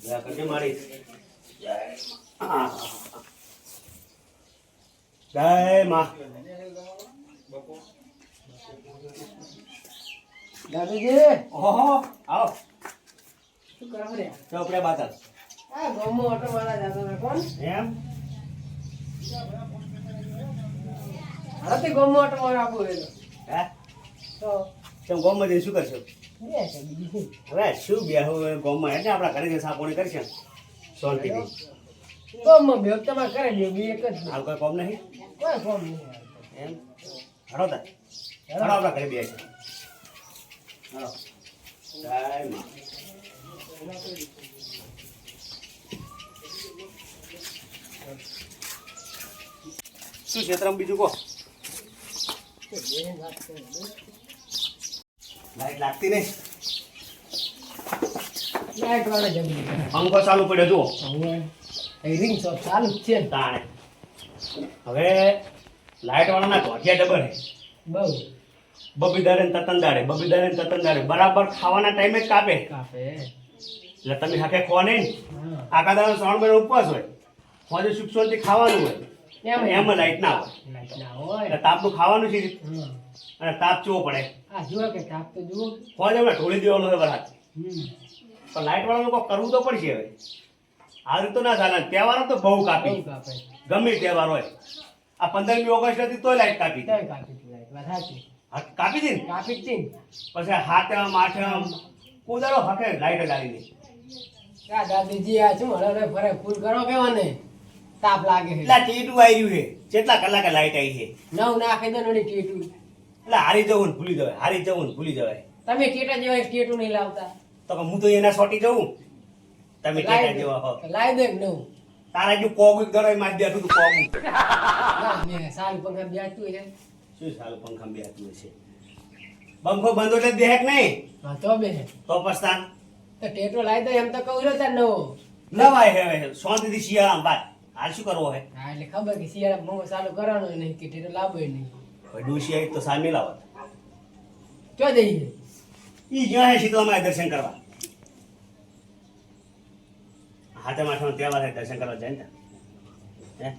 જય કરજે મારી જય. જય માં દાદુજી ઓહો આવો શું કરો રે ચોપડે બાતલ આ ઓટો વાળા જાતો કોણ એમ હવે તે ગામમાં ઓટો વાળા આપું એ હે, તો તેમ ગોમમાં જઈને શું કરશો? હવે શું બે હવે ગોમમાં એટલે આપણા ઘરે જઈને સાપોણી કરશે. શાંતિથી. ગામમાં ભેગ તમારે કરે દે બી એક જ છે. હાલ કોઈ કોમ નહીં? કોઈ કોમ નહીં. એમ? હરો તા હરો આપણા ઘરે બે છે. હરો જય માં શું ક્ષેત્રમાં બીજું કહો? છે. લાઈટ લાગતી નહીં. લાઈટ વાળા જમી. પંખો ચાલુ પડ્યો જુઓ. રિંગ શોપ ચાલુ જ છે તાણે. હવે લાઈટ વાળાના ધોતિયા ડબલ હે બહુ. બબીદારે ને તતનદારે બબીદારે ને તતનદારે બરાબર ખાવાના ટાઈમે જ કાપે. કાપે. એટલે તમે સાથે ખો નહીં. આખા દાડો શ્રાવણ મહિનો ઉપવાસ હોય. હોજે સુખ શાંતિ ખાવાનું હોય. એમ એમાં લાઈટ ના હોય. લાઈટ ના હોય. એટલે તાપનું ખાવાનું છે. અને તાપ ચેવો પડે. આ જુઓ કે તાપ તો જુઓ. હોજે હમણાં ઢોળી દેવાનો વરસાદ હમ. પણ લાઈટ વાળાનું લોકો કરવું તો પડશે હવે. આ રીતે ના થાય તહેવારો તો બહુ કાપી. ગમે તહેવાર હોય. આ પંદરમી ઓગસ્ટ હતી તોય લાઈટ કાપી કાપી દીધી કાપી જ પછી હાથમ આઠમ કુદરો હકે લાઈટ લાવી દે ક્યાં આ દાદીજી આ શું હળવે હળે ફરે? ફૂલ કરો કેવા ને તાપ લાગે છે. એટલે આવી આવ્યું છે. કેટલા કલાકે લાઈટ આવી છે. નવ નાખી દો ને ટેટુ. એટલે હારી જવું ભૂલી જવાય હારી જવું ભૂલી જવાય. તમે ટેટા જેવા ટેટુ નહીં લાવતા. તો કે હું તો એના સોટી જવું તમે ટેટા જેવા હો. લાવી દે નવું તારા જો કોગ દડાઈ માં બેઠું તું કોગ ના મેં સારું પંખા બેઠું છે શું સારું પંખા બેઠું છે પંખો બંધો એટલે દેખ નહીં? હા તો બે તો પસ્તાન તો ટેટો લાવી દે એમ તો કહું રહ્યો તાર નવો. લવાય હવે શાંતિથી શિયાળામાં વાત હાલ શું કરવો હે? હા એટલે ખબર કે શિયાળા મો ચાલુ કરવાનો નહીં કે ટેટો લાવવો નહીં. ડોશી આવી તો સામે લાવત ક્યાં જઈએ ઈ જ્યાં હે શીતળામાં દર્શન કરવા. હાથે માથાનો તહેવાર હે દર્શન કરવા જાય ને.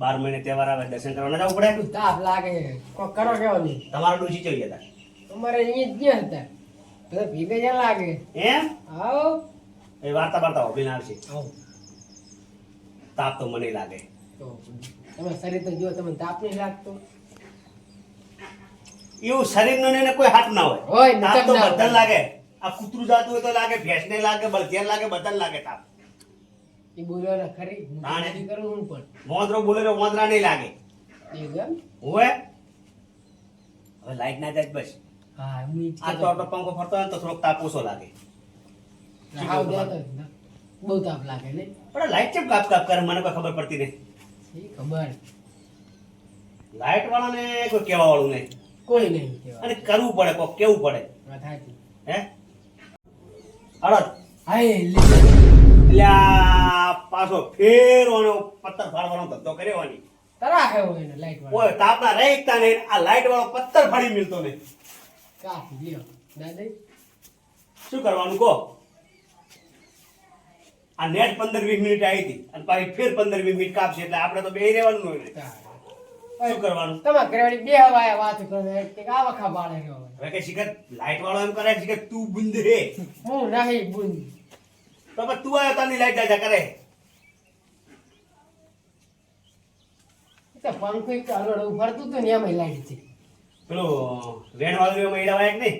બાર મહિને તહેવાર આવે દર્શન કરવા ના જવું પડે? તાપ લાગે? કોક કરો કેવો નહીં તમારા ડોશી ચડી હતા તમારે અહીંયા જ ગયા હતા. બધા ભીગે જ્યાં લાગે? એમ? આવો. એ વાર્તા વાર્તા હોભીને આવશે. તાપ તો મને લાગે. તમે શરીર તો જો તમને તાપ નહીં લાગતો? એવું શરીરનો ને કોઈ હાથ ના હોય. હોય, તાપ તો હોય. લાગે. આ કૂતરું જાતું હોય તો લાગે ભેંસને લાગે બળદિયાને લાગે બધાને લાગે તાપ. એ બોલ્યો ને ખરી નાણે કરું હું પણ. મોંદરો બોલે તો મોંદરા નહીં લાગે. હોય હવે? લાઈટ ના જાય બસ. હા હું આ તો. પંખો ફરતો હોય તો થોડોક તાપ ઓછો લાગે. બહુ તાપ લાગે ને. પણ લાઈટ કેમ કાપ કાપ કરે? મને કોઈ ખબર પડતી નહીં ખબર? લાઈટ વાળાને કોઈ કહેવા વાળું નહીં. કોઈ નહીં અને કરવું પડે કોક કેવું પડે. હે? લે. પાછો ફેરવાનો પથ્થર ફાડવાનો ધંધો હોય ને લાઈટ વાળો. ઓય તાપના રહેતા નહીં. આ લાઈટ વાળો પથ્થર ફાડી મિલતો લ્યો. દાદા. શું કરવાનું કો આ નેટ પંદર વીસ મિનિટ આવી હતી. અને પાછી ફેર પંદર વીસ મિનિટ કાપશે એટલે આપણે તો બે રહેવાનું હોય ને. શું કરવાનું? તમારે ઘરેવાળી બે હવાએ વાત કરે કે આ વખા બાળે ગયો હવે કે શિખર લાઈટ વાળો એમ કરે શિખર તું બુંદ રે હું નહીં બુંદ. તો પછી તું આવ્યો તારની લાઈટ દાદા કરે. તો પંખો એક હલવડ ઉભરતું તું ને એમાં લાઈટ છે. પેલો વેણ વાળું એમાં ઈડા વાય નહીં?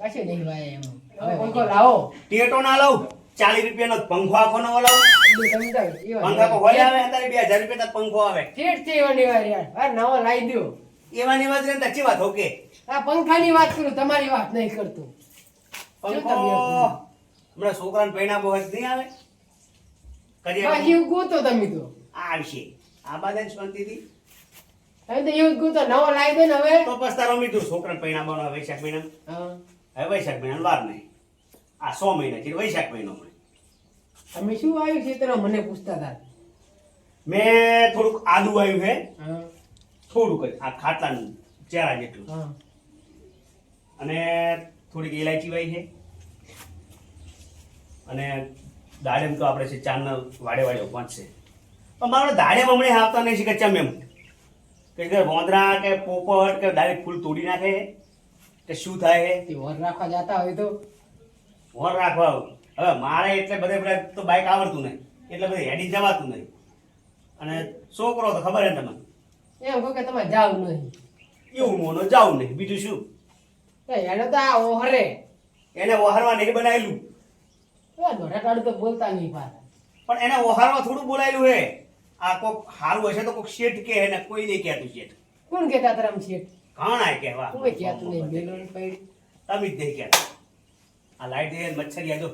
કશું નહીં ભાઈ એમ. હવે પંખો લાવો. ટેટો ના લઉં ચાલીસ રૂપિયાનો પંખો આખો નો લાવ. પંખા હોય આવે? અત્યારે બે હજાર રૂપિયા પંખો આવે. ઠેઠ છે એવાની વાર યાર. હા નવો લાવી દ્યો. એવાની વાત ને તચી વાત ઓકે આ પંખાની વાત કરું તમારી વાત નહીં કરતો. પંખો હમણાં છોકરાને પૈણા બહુ જ નહીં આવે? કરીએ પાછી એવું ગોતો તમે તો. આવશે. આ બાદ શાંતિથી તમે તો એવું ગોતો નવો લાવી દો ને હવે. તો પછી તારો મીઠું છોકરાને પૈણા બનો વૈશાખ મહિના હવે વૈશાખ મહિના વાર નહીં. આ સો મહિના છે વૈશાખ મહિનો તમે શું આવ્યું છે તેના મને પૂછતા હતા? મેં થોડુંક આદુ આવ્યું છે. થોડુંક આ ખાતાનું ચેરા જેટલું. અને થોડીક ઇલાયચી વાઈ છે. અને દાડેમ તો આપણે છે ચારના વાડે વાડે પહોંચશે પણ મારો દાડે હમણાં આવતા નહીં છે કે ચમ એમ? કે કે કે પોપટ કે ડાયરેક્ટ ફૂલ તોડી નાખે કે શું થાય તે વર રાખવા જતા હોય તો? વોર રાખવા હવે મારે એટલે બધે બધા તો બાઇક આવડતું નહીં. એટલે બધે હેડી જવાતું નહીં. અને છોકરો તો ખબર હે તમને? એમ કહો કે તમે જાવ નહીં. એવું મોનો જાવ નહીં. બીજું શું? એને તો આ ઓહરે. એને ઓહરવા નહીં બનાવેલું. એ દોઢા તો બોલતા નહીં પાછા. પણ એને ઓહારવા થોડું બોલાયેલું હે આ કોક હારું હશે તો કોક શેઠ કે ને કોઈ નહીં કહેતું શેઠ. કોણ કહેતા તરમ શેઠ? ઘણા કહેવા. કોઈ કહેતું નહીં. તમે જ નહીં કહેતા. આ લાઈટ મચ્છર યાદો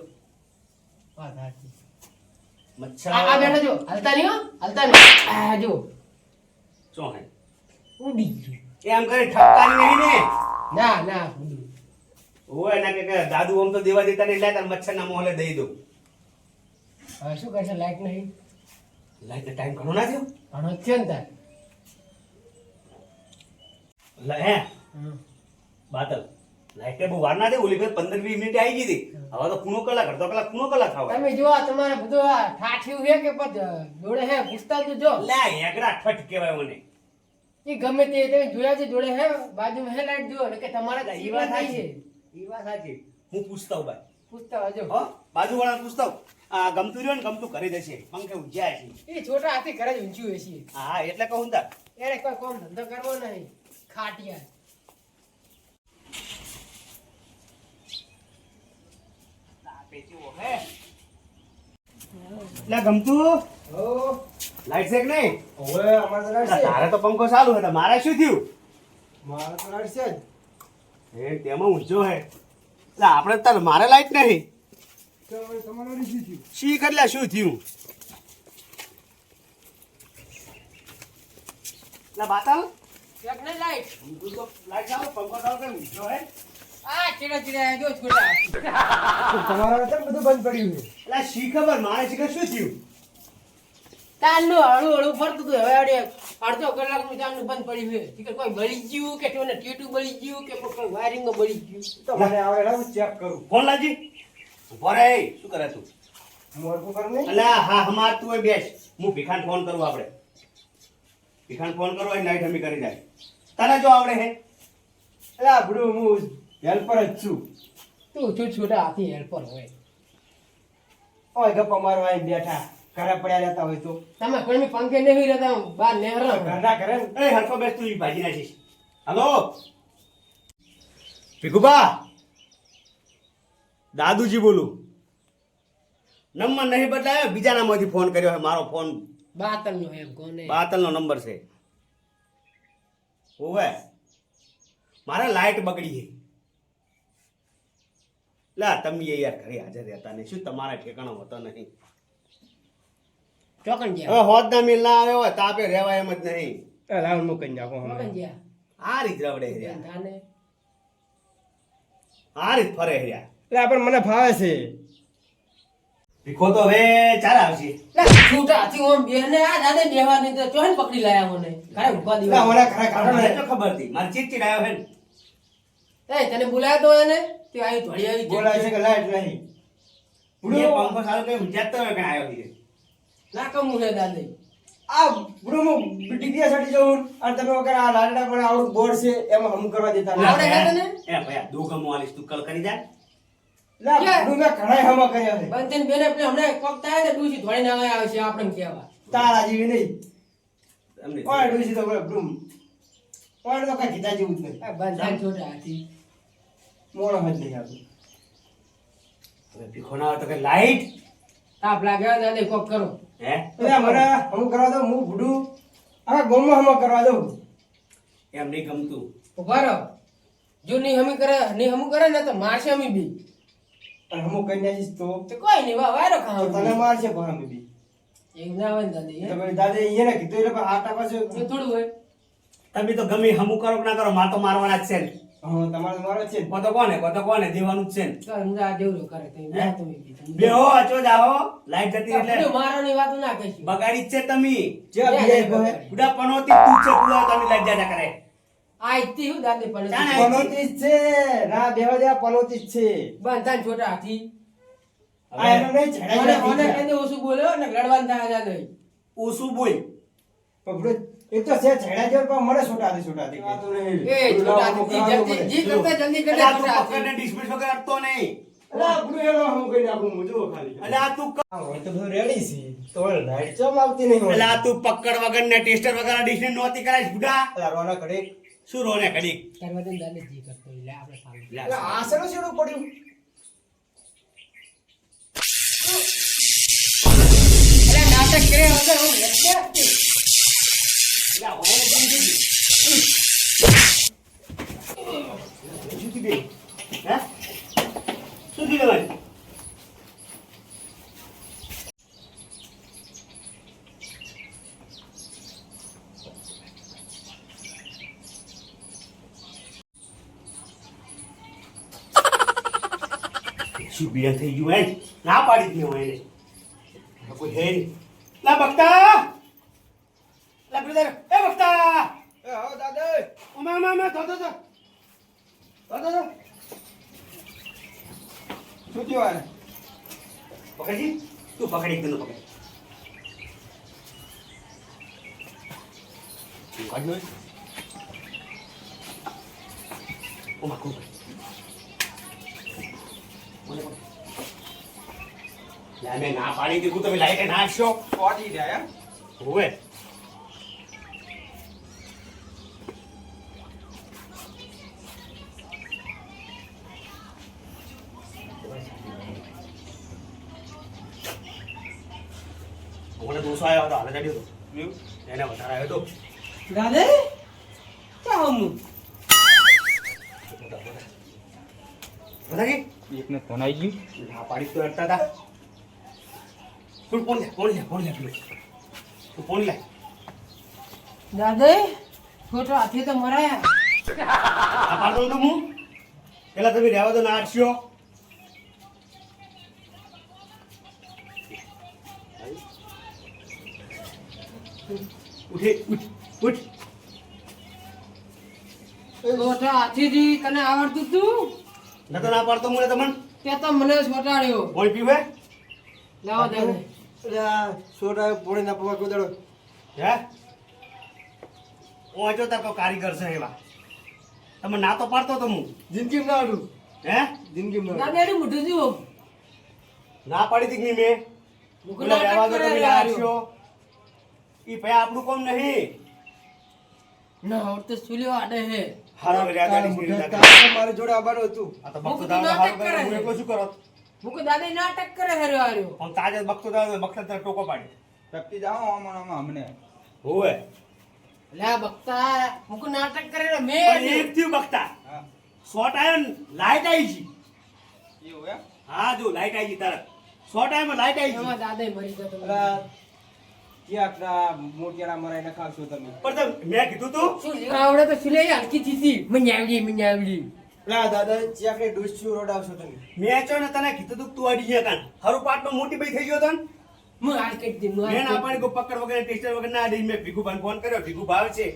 વાત સાચી. મચ્છર. આ આ બેઠો જો. હલતા નહીં હો. હલતા નહીં. આ જો. શું હે? ઉડી ગયું. એ આમ કરે નહીં ને. ના ના. ઉડી ઓય કે દાદુ આમ તો દેવા દેતા નહીં. લાય મચ્છર ના મોહલે દઈ દો હવે શું કરશે? લાઈટ નહીં? લાઈટ ટાઈમ ઘણો ના થયો. ઘણો થયો ને તાર. લે હે. બાતલ. લાઈટ બહુ વાર ના દે ઓલી વખત પંદર વીસ મિનિટ આવી ગઈ હવે તો ખૂણો કલાક અડધો કલાક ખૂણો કલાક ખાવા તમે જો તમારે બધું આ ઠાઠ્યું છે કે પછી જોડે હે પૂછતા તો જો. લે એકડા ઠઠ કહેવાય મને. એ ગમે તે તમે જોયા છે જોડે હે બાજુમાં હે લાઈટ જો કે તમારે ઈ વાત થાય છે. ઈ વાત સાચી. હું પૂછતા હું ભાઈ પૂછતા હોજો. હો બાજુવાળા પૂછતા આ ગમતું રહ્યો ને ગમતું કરી દેશે. પંખે ઊંઝ્યા છે. એ છોટા હાથી ઘરે જ ઊંચ્યું હશે. હા એટલે કહું તાર. એને કોઈ કોમ ધંધો કરવો નહીં. ખાટિયા. લે ગમતું? લાઈટ છે કે નહીં? હવે અમારે તો લે, તારે તો પંખો ચાલુ હતો મારે શું થયું? મારે તો રડશે જ. એ તેમાં ઊંચો હે. એટલે આપણે તાર મારે લાઈટ નહીં શું થયું? એટલે શું થયું? લે બાતાલ? લાઈટ? લાઈટ ચાલુ પંખો ચાલુ કે ઊંચો હે? તમારા બધું બંધ પડ્યું એટલે શી ખબર? મારે શી શું થયું? તારનું હળું હળું ફરતું હતું. હવે અડે અડધો કલાકનું ચાલનું બંધ પડ્યું છે. ઠીક કોઈ બળી ગયું કે કોઈને ટેટુ બળી ગયું કે કોઈ વાયરિંગ બળી ગયું? તો મને આવડે હું ચેક કરું. ફોન લાજી શું કરે તું? મોરકું કરું નહીં? અલા હા હમાર તું એ બેસ. હું ભીખાન ફોન કરું આપણે. ભીખાન ફોન કરો એ નાઈટ હમી કરી જાય. તને જો આવડે હે. એટલે આ હું હેલ્પર જ છું. તું છું છોટા હાથી હેલ્પર હોય. ઓય ગપ્પા અમારો અહીં બેઠા. ઘરે પડ્યા રહેતા હોય તો. તમે કોઈ પંખે નહીં રહેતા બાર નહેરો ઘરના ઘરે. એ હરખો બેસ તું ભાજી નાખીશ. હલો? ભીખુબા દાદુજી બોલું. નંબર નહીં બતાવ્યો બીજા નામમાંથી ફોન કર્યો છે મારો ફોન. બાતલનો એમ કોને. બાતલનો નંબર છે. ઓવે મારે લાઈટ બગડી છે. લા તમે યાર ઘરે હાજર રહેતા નહીં. શું તમારા ઠેકાણો હોતો નહીં? ચોકન હવે ગયા? હોદ ના મિલ ના આવ્યો હોય તાપે રહેવાય એમ જ નહીં. લાવ મૂકીને. ગયા? આ રીત રવડે રહ્યા. આ રીત ફરે રહ્યા. એટલે પણ મને ફાવે છે. ભીખો તો હવે ચાલ આવશે. ઓમ બેહને આ દાદે બેહવાની તો ચોહન પકડી લાયા મને. ઓલા તો ખબર હતી. મારી ચીડચીડ આવ્યો હે એ તને બોલાયો તો એને? તે આવી ધોળી આવી બોલાય છે કે લાઈટ નહીં. એ પંખો સારો કઈ ઊંઝાતો હોય કઈ આવ્યો છે ના કમું છે દાદે. આ બુડો મો ડિગ્રી સડી જવું અને તમે વગર આ લાડડા પર આવડું બોર્ડ છે એમાં હમ કરવા દેતા આવડે. છે તને? એ ભયા દો ગમો આલીશ તું કલ કરી જા. એટલે બુડો મે ઘણાય હમા કર્યા છે. બંધન બેને આપણે હમણાં કોક થાય ને ડૂસી ધોળી ના આવે છે આપણે કેવા તારા જેવી નહીં. તમને ઓય ડોસી તો બુડો ઓય તો કઈ કીધા જેવું જ નહીં. બંધન છોટા હાથી. મોણો જ નહીં આવતું હવે ભીખો ના આવે તો કે લાઈટ? તાપ લાગે દાદા કોક કરો. હે? એટલે મને હું કરવા દઉં હું ભૂડું. હવે ગોમમાં હમો કરવા દઉં. એમ નહીં ગમતું. ઊભા રહો. જો નહીં હમી કરે નહીં હમું કરે ને તો મારશે અમી બી. પણ હમું કરી નાખીશ તો. તો કોઈ નહીં વા વારો ખાવા તને મારશે પણ અમે બી. એક ના હોય દાદે તો પછી દાદા એને કીધું એટલે પણ આટા પાસે થોડું હોય. તમે તો ગમે હમું કરો કે ના કરો મા તો મારવાના જ છે તમારે મારો છે. ને. કોને? કો કોને? દેવાનું જ છે ને. તો અંદા જેવડું કરે તો હે? તમે બે હો અચો જાહો લાઈટ જતી આપણે એટલે મારવાની વાત ના કહીશું બગાડી છે તમે. જે આ બે બે નહીં કહે. બગાડી. પનોતી તું છે તું તમે લાઈટ જાજા કરે. આ હું દાદે પણ પનોતી છે. ના બેહવા દેવા પનોતી છે. બંધન છોટા હાથી. આ એનો નહીં ઝેડા મને મને થઈ કઈ બોલ્યો ને લડવાનું થાય જા બોલ. તો પણ મને છોટા દે છોટા દે. એ છોટા જી જલ્દી જી કરતા જલ્દી કરે છોટા પકડને dismiss વગર અડતો નહીં. અલા, આપણું એનો હું કરી નાખું, હું ખાલી. અલ્યા, તું હોય તો બધું રેડી છે. તો હવે લાઈટ ચમ આવતી નહીં હોય? તું પકડ વગર ને ટેસ્ટર વગર ડિસ્મિસ નહોતી કરાય બુડા અલા, રોના કડે શું રોને કડી કરવા દે ને જી કરતો એટલે આપણે સારું અલા, આ શેનું શેનું પડ્યું? અરે નાટક કરે વગર હું લડકે આપતી. અલ્યા, હોય ને કેમ જોઈ? શું કીધું? હે? શું કીધું ભાઈ? બિયા થઈ ગયું હે ના પાડી દીધી હોય એને કોઈ હે. લા બક્તા લા બ્રધર એ બક્તા એ હો દાદા. ઓમા ઓમા ઓમા ધો ધો ધો. ધો ધો શું થયું આને? પકડજી. તું પકડી એક દિન પકડ. તું કાઢ નો ઓમા કો લા મેં ના પાડી દીધું તમે લાઈટ નાખશો આપશો? જાય હોવે. મને દોષ આવ્યો હતો હાલે ચડ્યો હતો એને વધારે આવ્યો હતો દાદા ચાલ હું વધારે એકને ફોન આવી ગયું. ના પાડી તો અડતા હતા. કોણ લે તું તું કોણ લે. દાદા ખોટો હાથી તો મરાયા. આ પાડતો તો હું પેલા તમે રહેવા તો ના અડશો ઉઠે ઉઠ ઉઠ. ખોટો હાથીથી તને આવડતું તું? નતો ના પાડતો મને તમને. તે તો મને છોટાડ્યો કોઈ પીવે. લાવો દાદા. અલા, પોણી ના પવા કુદાડો. હે? હું હજો તાર કો કારીગર છે એવા. તમે ના તો પાડતો તો હું. જિંદગીમાં ના આડું. હે? જિંદગીમાં ના દાદા એનું મોઢું જુઓ ના પાડી દીક કે મે. મુકલા રહેવા દો તમે ના ઈ ભાઈ આપણું કોમ નહીં. ના હવે તો સુલ્યો આડે હે. હારા રહ્યા ગાડી સીધી જોડે આવવાનું હતું. આ તો મુકું દાડો કરે હું. એકલો શું કરો? મુકુ દાદા નાટક કરે હર્યો હાર્યો. આમ તાજે બકતો દાદા બકતો દાડો ટોકો પાડી. ટપકી જાઓ આમાં આમાં અમને હોવે. લે બકતા મુકુ નાટક કરે રે મે એક થયું બકતા. હા. શોર્ટ આયો લાઈટ આવી જી એ એમ હા જો લાઈટ આવી જી તરત શોર્ટ ટાઈમમાં લાઈટ આવી એમાં ગઈ દાદા મરી ગયો તો. ક્યાંકના મોતિયાના મરાઈને નખાવશો તમે? પણ મેં કીધું તું શું આવડે તો સુલે હલકી થીતી મન્યાવડી મન્યાવડી અલા, દાદા ક્યાંકને ડોસ્યું રોડ આવશો તમે. મેં ચો ને તને કીધું તું તું અડી ગયા હરું પાટનો મોટી ભાઈ થઈ ગયો તો હું હાલ કરી દી મેં ના પાડી પકડ વગર ટેસ્ટર વગર ના અડી મેં ભીખુભાઈને ફોન કર્યો ભીખુ ભાવ છે.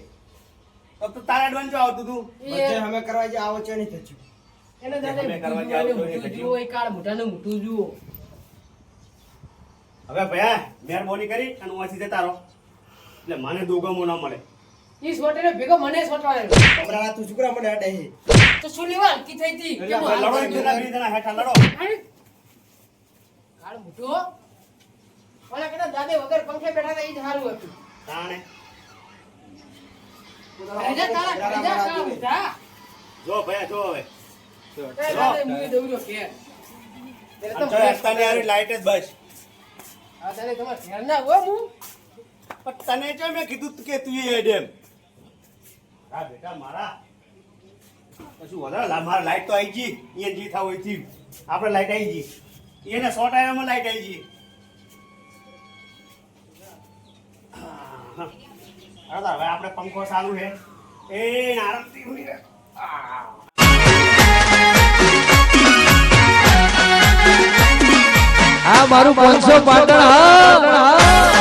તો તું તારા એડવાન્સ આવતું તું. બધે અમે કરવા જે આવો છે નહીં થયું એને દાદા તમે કરવા મોટું જાઓ તો એ મોટું કઢ્યું. જુઓ એ કાળ મોટાનું મોટું જુઓ. હવે ભયા મહેરબાની કરી અને હું આથી જતા રહો. એટલે મને દોગમો ના મળે. ઈ સોટે ભેગો મને સોટાડ્યો હમણાં તું છોકરા મને અડે તો સુલી હલકી થઈ હતી. એટલે કેમ હાલ લડો એક કરી જણા હેઠા લડો. કાળ મોટો ઓલા કદાચ દાદે વગર પંખે બેઠા હતા ઈ જ સારું હતું. તાણે. રાજા તારા રાજા કાળ મોટા જો. ભયા જો હવે. એ દાદા મુએ દৌડ્યો ઘેર. ત્યારે આમ તો તો રસ્તાની હારી લાઈટ જ બસ. આ દાદા તમારે ઘેર ના હોય હું? પણ તને જો મેં કીધું તું કે તું એ ડેમ? હા બેટા મારા. કશું વધારે મારા લાઈટ તો આવી ગઈ એ જે થાવ હોયથી આપણે લાઈટ આવી ગઈ એને સો ટાઈમમાં લાઈટ આવી ગઈ. હવે આપણે પંખો ચાલુ છે એ આરામથી ઊંઘી રહે. આ. આ મારું પાંચસો પાટણ હા